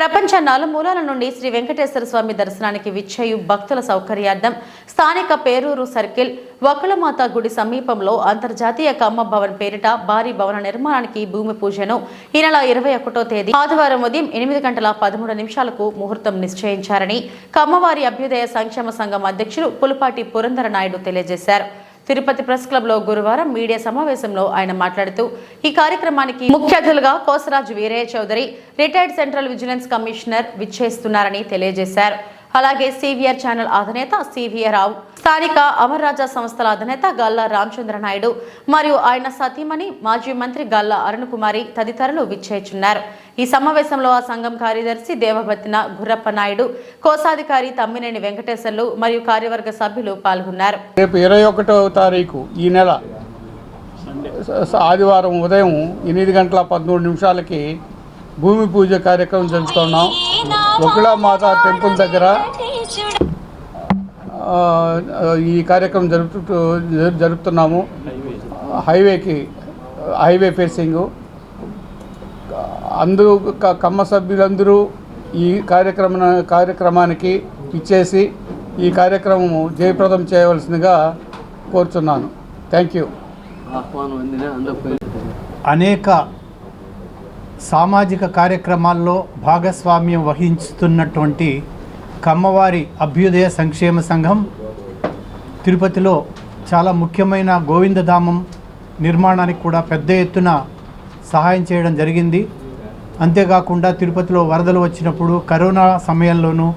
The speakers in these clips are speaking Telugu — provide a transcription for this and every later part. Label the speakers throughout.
Speaker 1: ప్రపంచ నలుమూలాల నుండి శ్రీ వెంకటేశ్వర స్వామి దర్శనానికి విచ్చేయు భక్తుల సౌకర్యార్థం స్థానిక పేరూరు సర్కిల్ వకులమాత గుడి సమీపంలో అంతర్జాతీయ కమ్మ భవన్ పేరిట భారీ భవన నిర్మాణానికి భూమి పూజను ఈ నెల ఇరవై ఒకటో తేదీ ఆదివారం ఉదయం ఎనిమిది గంటల పదమూడు నిమిషాలకు ముహూర్తం నిశ్చయించారని కమ్మవారి అభ్యుదయ సంక్షేమ సంఘం అధ్యక్షులు పులిపాటి పురంధర నాయుడు తెలియజేశారు. తిరుపతి ప్రెస్ క్లబ్లో గురువారం మీడియా సమావేశంలో ఆయన మాట్లాడుతూ ఈ కార్యక్రమానికి ముఖ్య అతిథులుగా Kosaraju Veeraiah Chowdary retired central vigilance commissioner విచ్చేస్తున్నారని తెలియజేశారు. అలాగే సివిఆర్ ఛానల్ అధినేత సివిఆర్ రావు స్థానిక అమర్ రాజా సంస్థల అధినేత గల్లా రామచంద్ర నాయుడు మరియు ఆయన సతీమణి మాజీ మంత్రి గల్లా అరుణ్ కుమారి తదితరులు విచ్చేచున్నారు. ఈ సమావేశంలో ఆ సంఘం కార్యదర్శి దేవబత్తిన గుర్రప్ప నాయుడు కోశాధికారి తమ్మినేని వెంకటేశ్వర్లు మరియు కార్యవర్గ సభ్యులు పాల్గొన్నారు.
Speaker 2: రేపు ఇరవై ఒకటవ తారీఖు ఈ నెల ఆదివారం ఉదయం ఎనిమిది గంటల పదమూడు నిమిషాలకి భూమి పూజ కార్యక్రమం జరుపుతున్నాం. ఒకళామాత టెంపుల్ దగ్గర ఈ కార్యక్రమం జరుపుతూ జరుపుతున్నాము. హైవేకి హైవే ఫేసింగ్. అందరూ కమ్మ సభ్యులందరూ ఈ కార్యక్రమ కార్యక్రమానికి ఇచ్చేసి ఈ కార్యక్రమం జయప్రదం చేయవలసిందిగా కోరుచున్నాను. థ్యాంక్ యూ
Speaker 3: అనేక సామాజిక కార్యక్రమాల్లో భాగస్వామ్యం వహించుతున్నటువంటి కమ్మవారి అభ్యుదయ సంక్షేమ సంఘం తిరుపతిలో చాలా ముఖ్యమైన గోవిందధామం నిర్మాణానికి కూడా పెద్ద ఎత్తున సహాయం చేయడం జరిగింది. అంతేకాకుండా తిరుపతిలో వరదలు వచ్చినప్పుడు కరోనా సమయంలోనూ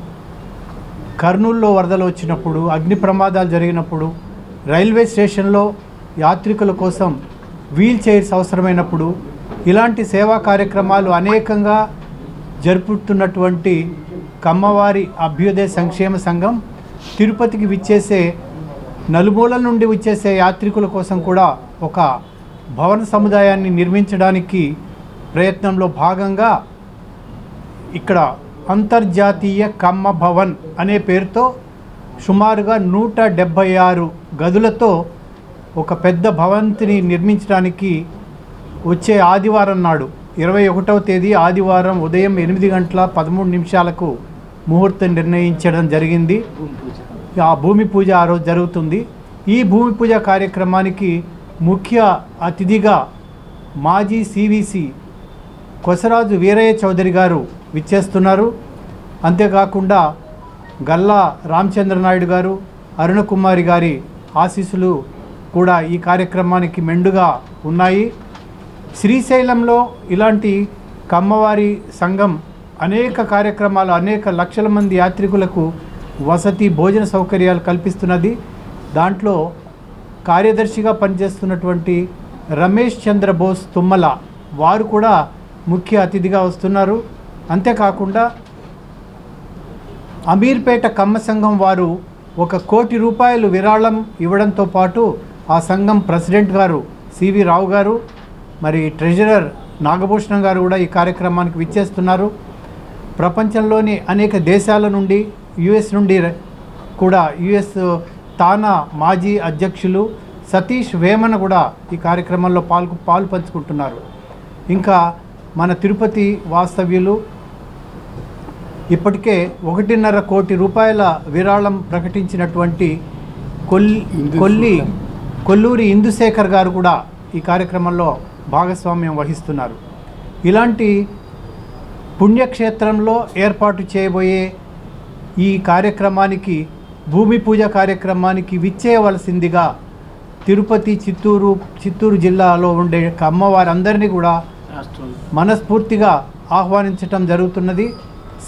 Speaker 3: కర్నూలులో వరదలు వచ్చినప్పుడు అగ్ని ప్రమాదాలు జరిగినప్పుడు రైల్వే స్టేషన్లో యాత్రికుల కోసం వీల్ చైర్స్ అవసరమైనప్పుడు ఇలాంటి సేవా కార్యక్రమాలు అనేకంగా జరుపుతున్నటువంటి కమ్మవారి అభ్యుదయ సంక్షేమ సంఘం తిరుపతికి విచ్చేసే నలుమూలల నుండి వచ్చేసే యాత్రికుల కోసం కూడా ఒక భవన సముదాయాన్ని నిర్మించడానికి ప్రయత్నంలో భాగంగా ఇక్కడ అంతర్జాతీయ కమ్మ భవన్ అనే పేరుతో సుమారుగా నూట డెబ్భై ఆరు గదులతో ఒక పెద్ద భవంతిని నిర్మించడానికి వచ్చే ఆదివారం నాడు ఇరవై ఒకటవ తేదీ ఆదివారం ఉదయం ఎనిమిది గంటల పదమూడు నిమిషాలకు ముహూర్తం నిర్ణయించడం జరిగింది. ఆ భూమి పూజ ఆ రోజు జరుగుతుంది. ఈ భూమి పూజ కార్యక్రమానికి ముఖ్య అతిథిగా మాజీ సివిసి కొసరాజు వీరయ్య చౌదరి గారు విచ్చేస్తున్నారు. అంతేకాకుండా గల్లా రామచంద్ర నాయుడు గారు అరుణకుమారి గారి ఆశీస్సులు కూడా ఈ కార్యక్రమానికి మెండుగా ఉన్నాయి. శ్రీశైలంలో ఇలాంటి కమ్మవారి సంఘం అనేక కార్యక్రమాలు అనేక లక్షల మంది యాత్రికులకు వసతి భోజన సౌకర్యాలు కల్పిస్తున్నది. దాంట్లో కార్యదర్శిగా పనిచేస్తున్నటువంటి రమేష్ చంద్ర బోస్ తుమ్మల వారు కూడా ముఖ్య అతిథిగా వస్తున్నారు. అంతేకాకుండా అమీర్పేట కమ్మ సంఘం వారు ఒక కోటి రూపాయలు విరాళం ఇవ్వడంతో పాటు ఆ సంఘం ప్రెసిడెంట్ గారు సివి రావు గారు మరి ట్రెజరర్ నాగభూషణం గారు కూడా ఈ కార్యక్రమానికి విచ్చేస్తున్నారు. ప్రపంచంలోని అనేక దేశాల నుండి యుఎస్ నుండి కూడా యుఎస్ తానా మాజీ అధ్యక్షులు సతీష్ వేమన కూడా ఈ కార్యక్రమంలో పాల్గొ పాలు పంచుకుంటున్నారు. ఇంకా మన తిరుపతి వాస్తవ్యులు ఇప్పటికే ఒకటిన్నర కోటి రూపాయల విరాళం ప్రకటించినటువంటి కొల్లి కొల్లి కొల్లూరి ఇందుశేఖర్ గారు కూడా ఈ కార్యక్రమంలో భాగస్వామ్యం వహిస్తున్నారు. ఇలాంటి పుణ్యక్షేత్రంలో ఏర్పాటు చేయబోయే ఈ కార్యక్రమానికి భూమి పూజ కార్యక్రమానికి విచ్చేయవలసిందిగా తిరుపతి చిత్తూరు చిత్తూరు జిల్లాలో ఉండే అమ్మవారందరినీ కూడా మనస్ఫూర్తిగా ఆహ్వానించటం జరుగుతున్నది.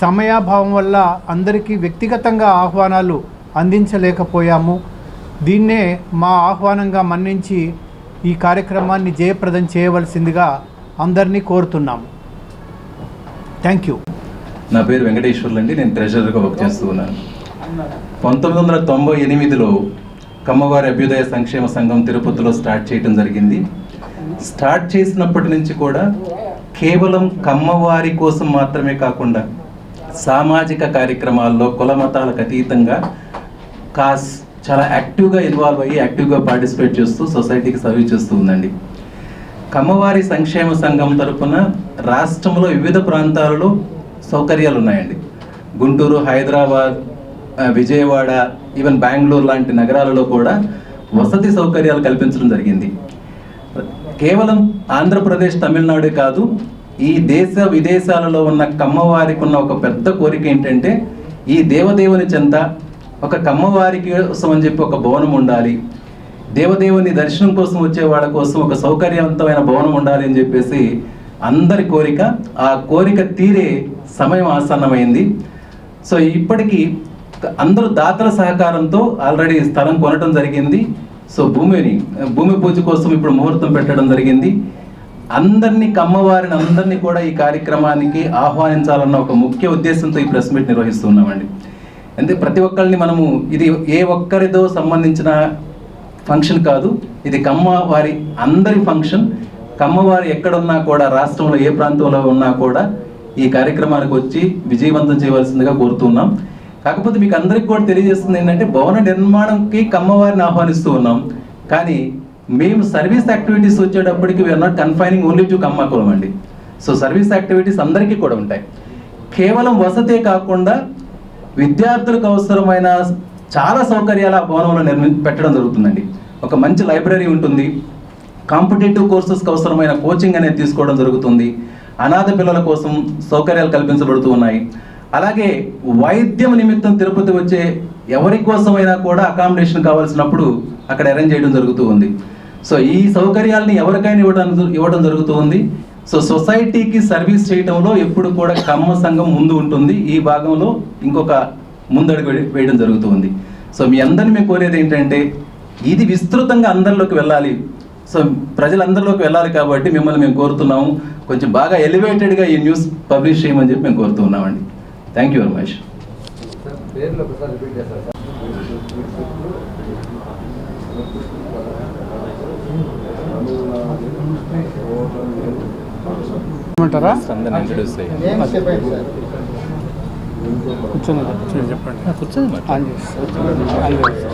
Speaker 3: సమయాభావం వల్ల అందరికీ వ్యక్తిగతంగా ఆహ్వానాలు అందించలేకపోయాము. దీన్నే మా ఆహ్వానంగా మన్నించి ఈ కార్యక్రమాన్ని జయప్రదం చేయవలసిందిగా అందరినీ కోరుతున్నాము. థ్యాంక్ యూ
Speaker 4: నా పేరు వెంకటేశ్వర్లు అండి నేను ట్రెజరర్గా వర్క్ చేస్తూ ఉన్నాను. పంతొమ్మిది వందల తొంభై ఎనిమిదిలో కమ్మవారి అభ్యుదయ సంక్షేమ సంఘం తిరుపతిలో స్టార్ట్ చేయడం జరిగింది. స్టార్ట్ చేసినప్పటి నుంచి కూడా కేవలం కమ్మవారి కోసం మాత్రమే కాకుండా సామాజిక కార్యక్రమాల్లో కుల మతాలకు అతీతంగా కాస్ చాలా యాక్టివ్గా ఇన్వాల్వ్ అయ్యి యాక్టివ్గా పార్టిసిపేట్ చేస్తూ సొసైటీకి సర్వీస్ చేస్తూ ఉందండి. కమ్మవారి సంక్షేమ సంఘం తరపున రాష్ట్రంలో వివిధ ప్రాంతాలలో సౌకర్యాలు ఉన్నాయండి గుంటూరు హైదరాబాద్ విజయవాడ ఈవెన్ బెంగళూరు లాంటి నగరాలలో కూడా వసతి సౌకర్యాలు కల్పించడం జరిగింది. కేవలం ఆంధ్రప్రదేశ్ తమిళనాడు కాదు ఈ దేశ విదేశాలలో ఉన్న కమ్మవారికి ఉన్న ఒక పెద్ద కోరిక ఏంటంటే ఈ దేవదేవుని చెంత ఒక కమ్మవారికి కోసం అని చెప్పి ఒక భవనం ఉండాలి దేవదేవుని దర్శనం కోసం వచ్చే వాళ్ళ కోసం ఒక సౌకర్యవంతమైన భవనం ఉండాలి అని చెప్పేసి అందరి కోరిక ఆ కోరిక తీరే సమయం ఆసన్నమైంది. సో ఇప్పటికీ అందరూ దాతల సహకారంతో ఆల్రెడీ స్థలం కొనటం జరిగింది. సో భూమిని భూమి పూజ కోసం ఇప్పుడు ముహూర్తం పెట్టడం జరిగింది. అందరినీ కమ్మవారిని అందరినీ కూడా ఈ కార్యక్రమానికి ఆహ్వానించాలన్న ఒక ముఖ్య ఉద్దేశంతో ఈ ప్రెస్ మీట్ నిర్వహిస్తున్నామండి అంటే ప్రతి ఒక్కరిని మనము ఇది ఏ ఒక్కరిదో సంబంధించిన ఫంక్షన్ కాదు ఇది కమ్మ వారి అందరి ఫంక్షన్. కమ్మవారు ఎక్కడున్నా కూడా రాష్ట్రంలో ఏ ప్రాంతంలో ఉన్నా కూడా ఈ కార్యక్రమానికి వచ్చి విజయవంతం చేయవలసిందిగా కోరుతున్నాం. కాకపోతే మీకు అందరికి కూడా తెలియజేస్తుంది ఏంటంటే భవన నిర్మాణంకి కమ్మవారిని ఆహ్వానిస్తూ ఉన్నాం. కానీ మేము సర్వీస్ యాక్టివిటీస్ వచ్చేటప్పటికి we're not confining only to Kammakulam అండి. సో సర్వీస్ యాక్టివిటీస్ అందరికీ కూడా ఉంటాయి. కేవలం వసతే కాకుండా విద్యార్థులకు అవసరమైన చాలా సౌకర్యాలు ఆ భవనంలో నిర్మి పెట్టడం జరుగుతుందండి. ఒక మంచి లైబ్రరీ ఉంటుంది. కాంపిటేటివ్ కోర్సెస్కి అవసరమైన కోచింగ్ అనేది తీసుకోవడం జరుగుతుంది. అనాథ పిల్లల కోసం సౌకర్యాలు కల్పించబడుతూ ఉన్నాయి. అలాగే వైద్యం నిమిత్తం తిరుపతి వచ్చే ఎవరి కోసమైనా కూడా అకామిడేషన్ కావాల్సినప్పుడు అక్కడ అరేంజ్ చేయడం జరుగుతూ ఉంది. సో ఈ సౌకర్యాలని ఎవరికైనా ఇవ్వడం ఇవ్వడం జరుగుతూ ఉంది. సో సొసైటీకి సర్వీస్ చేయడంలో ఎప్పుడు కూడా కమ్మ సంఘం ముందు ఉంటుంది. ఈ భాగంలో ఇంకొక ముందడుగు వేయడం జరుగుతూ ఉంది సో మీ అందరిని మేము కోరేది ఏంటంటే ఇది విస్తృతంగా అందరిలోకి వెళ్ళాలి. సో ప్రజలందరిలోకి వెళ్ళాలి కాబట్టి మిమ్మల్ని మేము కోరుతున్నాము. కొంచెం బాగా ఎలివేటెడ్గా ఈ న్యూస్ పబ్లిష్ చేయమని చెప్పి మేము కోరుతున్నామండి థ్యాంక్ యూ వెరీ మచ్
Speaker 5: పేర్లు
Speaker 2: కూర్చొని కూర్చొని చెప్పండి
Speaker 4: కూర్చొని
Speaker 2: ఆన్ చేసి. ఆన్ చేసి.